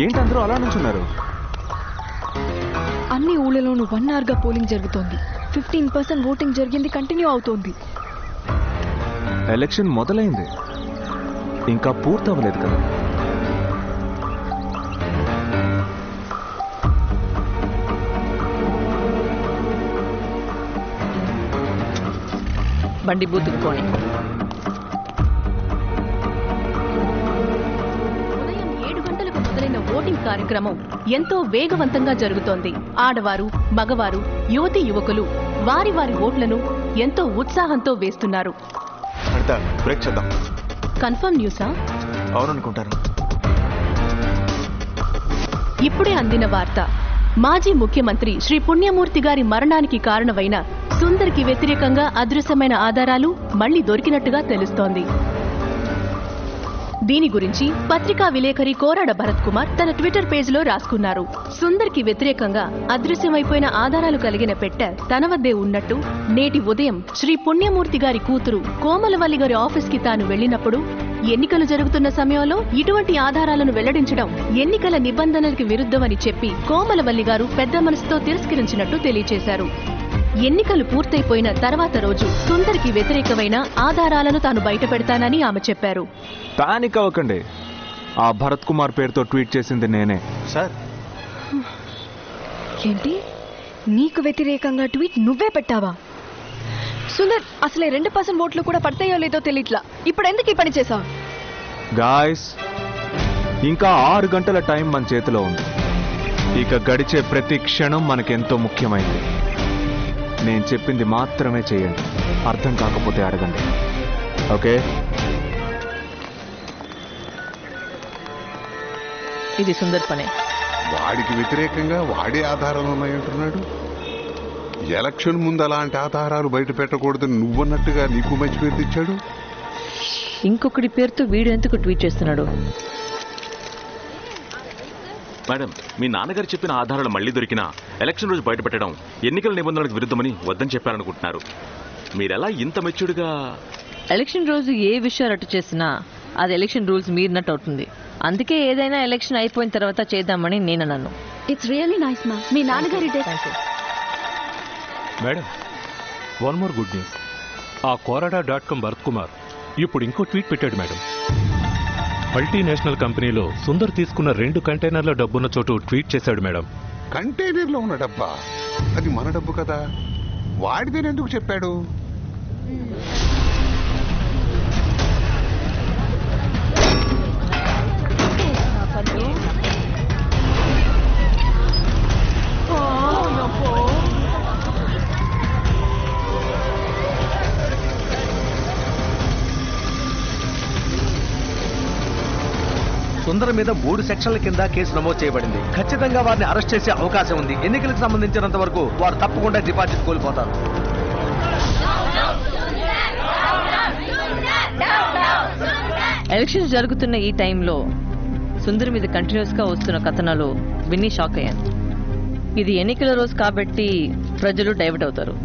ఏంటి అందరూ అలా నుంచున్నారు? అన్ని ఊళ్ళలోనూ వన్ అవర్గా పోలింగ్ జరుగుతోంది. ఫిఫ్టీన్ పర్సెంట్ ఓటింగ్ జరిగింది కంటిన్యూ అవుతోంది. ఎలక్షన్ మొదలైంది. ఇంకా పూర్తవ్వలేదు కదా? బండి బూతుకు పోని. ఓటింగ్ కార్యక్రమం ఎంతో వేగవంతంగా జరుగుతోంది. ఆడవారు మగవారు యువతి యువకులు వారి వారి ఓట్లను ఎంతో ఉత్సాహంతో వేస్తున్నారు. అనిత బ్రేక్ చేద్దాం. కన్ఫర్మ్ న్యూసా? అవుననుకుంటాను. ఇప్పుడే అందిన వార్త. మాజీ ముఖ్యమంత్రి శ్రీ పుణ్యమూర్తి గారి మరణానికి కారణమైన సుందర్కి వ్యతిరేకంగా అదృశ్యమైన ఆధారాలు మళ్ళీ దొరికినట్టుగా తెలుస్తోంది. దీని గురించి పత్రికా విలేకరి కోరాడ భరత్ కుమార్ తన ట్విట్టర్ పేజీలో రాసుకున్నారు. సుందర్కి వ్యతిరేకంగా అదృశ్యమైపోయిన ఆధారాలు కలిగిన పెట్టె తన వద్దే ఉన్నట్టు నేటి ఉదయం శ్రీ పుణ్యమూర్తి గారి కూతురు కోమలవల్లి గారి ఆఫీస్కి తాను వెళ్ళినప్పుడు ఎన్నికలు జరుగుతున్న సమయంలో ఇటువంటి ఆధారాలను వెల్లడించడం ఎన్నికల నిబంధనలకు విరుద్ధమని చెప్పి కోమలవల్లి గారు పెద్ద మనసుతో తిరస్కరించినట్టు తెలియజేశారు ఎన్నికలు పూర్తయిపోయిన తర్వాత రోజు సుందర్కి వ్యతిరేకమైన ఆధారాలను తాను బయటపెడతానని ఆమె చెప్పారు. పానిక్ అవ్వకండి. ఆ భరత్ కుమార్ పేరుతో ట్వీట్ చేసింది నేనే. సార్. ఏంటి? నీకు వ్యతిరేకంగా ట్వీట్ నువ్వే పెట్టావా? సుందర్ అసలే రెండు పర్సెంట్ ఓట్లు కూడా పడతాయో లేదో తెలియట్లా ఇప్పుడు ఎందుకు ఈ పని చేసావు గాయస్ ఇంకా ఆరు గంటల టైం మన చేతిలో ఉంది. ఇక గడిచే ప్రతి క్షణం మనకెంతో ముఖ్యమైనది నేను చెప్పింది మాత్రమే చేయండి. అర్థం కాకపోతే అడగండి. ఓకే? ఇది సుందర్ పనే. వాడికి వ్యతిరేకంగా వాడే ఆధారాలు ఉన్నాయంటున్నాడు? ఎలక్షన్ ముందు అలాంటి ఆధారాలు బయట పెట్టకూడదని నువ్వన్నట్టుగా నీకు మంచి పేరు తెచ్చాడు? ఇంకొకటి పేరుతో వీడు ఎందుకు ట్వీట్ చేస్తున్నాడు? మేడం మీ నాన్నగారు చెప్పిన ఆధారాలు మళ్ళీ దొరికినా ఎలక్షన్ రోజు బయటపెట్టడం ఎన్నికల నిబంధనలకు విరుద్ధమని వద్దని చెప్పారనుకుంటున్నారు. మీరెలా ఇంత మెచ్యూర్డ్గా ఎలక్షన్ రోజు ఏ విషయాలు అటు చేసినా అది ఎలక్షన్ రూల్స్ మీరినట్టు అవుతుంది. అందుకే ఏదైనా ఎలక్షన్ అయిపోయిన తర్వాత చేద్దామని నేను అన్నాను ఇట్స్ రియల్లీ నైస్ మా మీ నాన్నగారి madam one more good news ఆ కోరడా డాట్ కామ్ భరత్ కుమార్. ఇప్పుడు ఇంకో ట్వీట్ పెట్టాడు మేడం. మల్టీనేషనల్ కంపెనీలో సుందర్ తీసుకున్న రెండు కంటైనర్ల డబ్బున్న చోటు ట్వీట్ చేశాడు మేడం. కంటైనర్లో ఉన్న డబ్బా? అది మన డబ్బు కదా. వాడిదేనెందుకు చెప్పాడు? సుందర మీద మూడు సెక్షన్ల కింద కేసు నమోదు చేయబడింది. ఖచ్చితంగా వారిని అరెస్ట్ చేసే అవకాశం ఉంది. ఎన్నికలకు సంబంధించినంత వరకు వారు తప్పకుండా డిపాజిట్ కోల్పోతారు. ఎలక్షన్స్ జరుగుతున్న ఈ టైంలో సుందర్ మీద కంటిన్యూస్గా వస్తున్న కథనాలు విని షాక్ అయ్యాను. ఇది ఎన్నికల రోజు కాబట్టి ప్రజలు డైవర్ట్ అవుతారు.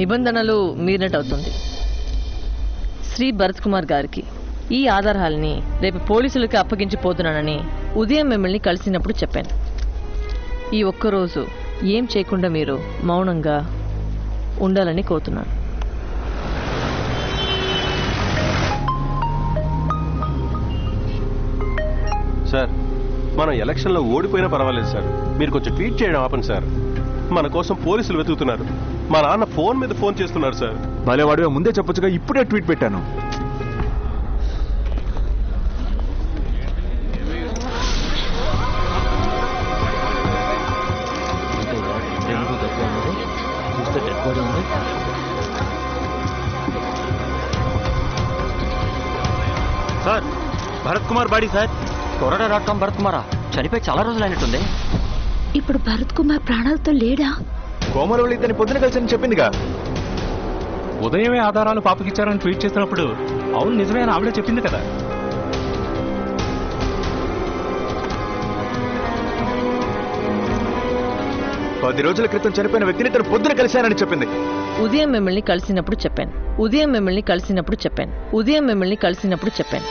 నిబంధనలు మీరినట్టు అవుతుంది. శ్రీ భరత్ కుమార్ గారికి ఈ ఆధారాలని రేపు పోలీసులకి అప్పగించిపోతున్నానని ఉదయం మిమ్మల్ని కలిసినప్పుడు చెప్పాను. ఈ ఒక్కరోజు ఏం చేయకుండా మీరు మౌనంగా ఉండాలని కోరుతున్నాను. సార్ మనం ఎలక్షన్లో ఓడిపోయినా పర్వాలేదు సార్. మీరు కొంచెం ట్వీట్ చేయడం ఆపండి సార్. మన కోసం పోలీసులు వెతుకుతున్నారు. మా నాన్న ఫోన్ మీద ఫోన్ చేస్తున్నారు సార్. భలే వాడివే ముందే చెప్పొచ్చుగా ఇప్పుడే ట్వీట్ పెట్టాను. Sir Bharat Kumar body sir. Korada dot com Bharat కుమారా. చనిపోయి చాలా రోజులు అయినట్టుంది ఇప్పుడు భరత్ కుమార్ ప్రాణాలతో లేడా? కోమరవల్లి ఇతని పొద్దున కలిసి చెప్పిందిగా. ఉదయమే ఆధారాలు పాపకిచ్చారని ట్వీట్ చేసినప్పుడు అవును నిజమే అని ఆవిడే చెప్పింది కదా. పది రోజుల క్రితం చనిపోయిన వ్యక్తిని తను పొద్దున కలిశానని చెప్పింది. ఉదయం మిమ్మల్ని కలిసినప్పుడు చెప్పాను. ఉదయం మిమ్మల్ని కలిసినప్పుడు చెప్పాను. ఉదయం మిమ్మల్ని కలిసినప్పుడు చెప్పాను.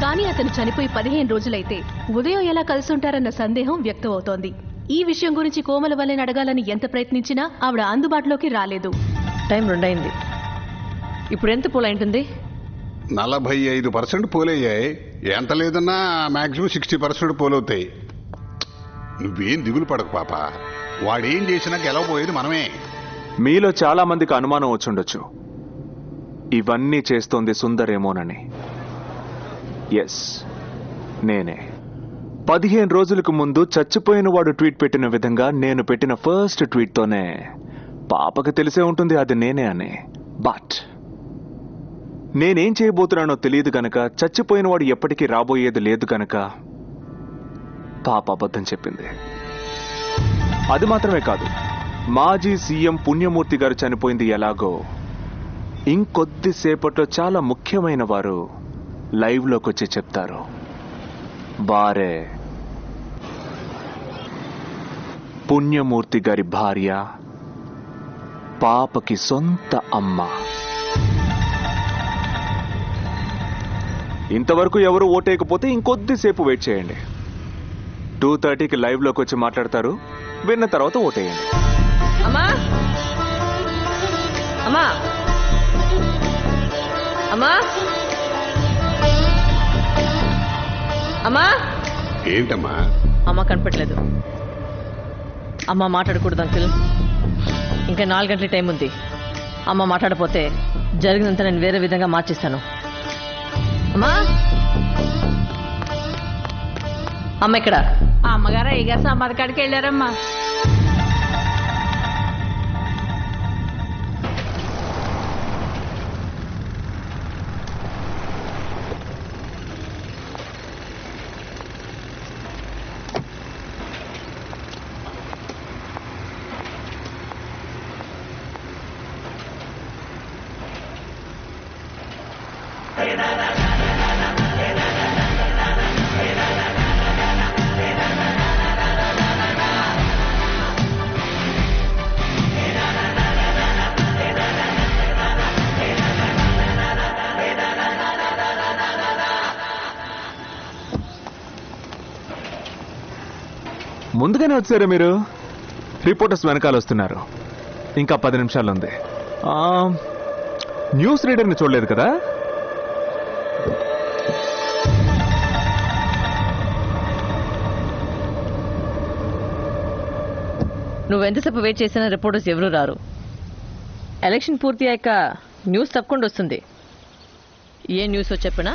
కానీ అతను చనిపోయి పదిహేను రోజులైతే ఉదయం ఎలా కలిసి ఉంటారన్న సందేహం వ్యక్తం అవుతోంది ఈ విషయం గురించి కోమల వల్లని అడగాలని ఎంత ప్రయత్నించినా ఆవిడ అందుబాటులోకి రాలేదు. టైం రెండైంది. ఇప్పుడు ఎంత పూల ఉంటుంది నలభై ఐదు పర్సెంట్ పోలయ్యాయి. ఎంత లేదన్నా మాక్సిమం సిక్స్టీ పర్సెంట్ పోలవుతాయి. నువ్వేం దిగులు పడకు పాప. వాడేం చేసినా గెలవబోయేది మనమే. మీలో చాలా మందికి అనుమానం వచ్చుండొచ్చు. ఇవన్నీ చేస్తోంది సుందరేమోనని. ఎస్ నేనే. పదిహేను రోజులకు ముందు చచ్చిపోయిన వాడు ట్వీట్ పెట్టిన విధంగా నేను పెట్టిన ఫస్ట్ ట్వీట్తోనే. పాపకు తెలిసే ఉంటుంది అది నేనే అని. బట్ నేనేం చేయబోతున్నానో తెలియదు గనక చచ్చిపోయిన వాడు ఎప్పటికీ రాబోయేది లేదు గనక పాప అబద్ధం చెప్పింది. అది మాత్రమే కాదు మాజీ సీఎం పుణ్యమూర్తి గారు చనిపోయింది ఎలాగో. ఇంకొద్దిసేపట్లో చాలా ముఖ్యమైన వారు లైవ్లోకి వచ్చి చెప్తారు. బారే పుణ్యమూర్తి గారి భార్య పాపకి సొంత అమ్మ. ఇంతవరకు ఎవరు ఓటేయకపోతే ఇంకొద్దిసేపు వెయిట్ చేయండి. టూ థర్టీకి లైవ్లోకి వచ్చి మాట్లాడతారు విన్న తర్వాత ఓటేయండి. అమ్మా. అమ్మా. అమ్మా. అమ్మా. ఏంటమ్మా? అమ్మ కనపట్లేదు అమ్మ మాట్లాడకూడదు అంకుల్. ఇంకా నాలుగు గంటల టైం ఉంది. అమ్మ మాట్లాడపోతే జరిగినంత నేను వేరే విధంగా మార్చిస్తాను. అమ్మా. అమ్మ ఇక్కడ అమ్మగారు అయ్యగారు సమాధి కాడికి వెళ్ళారమ్మా. ముందుగానే వచ్చారు మీరు? రిపోర్టర్స్ వెనకాల వస్తున్నారు ఇంకా పది నిమిషాలు ఉంది న్యూస్ రీడర్ని చూడలేదు కదా? నువ్వు ఎంతసేపు వెయిట్ చేసినా రిపోర్టర్స్ ఎవరు రారు. ఎలక్షన్ పూర్తి అయ్యాక న్యూస్ తప్పకుండా వస్తుంది. ఏ న్యూస్ చెప్పినా?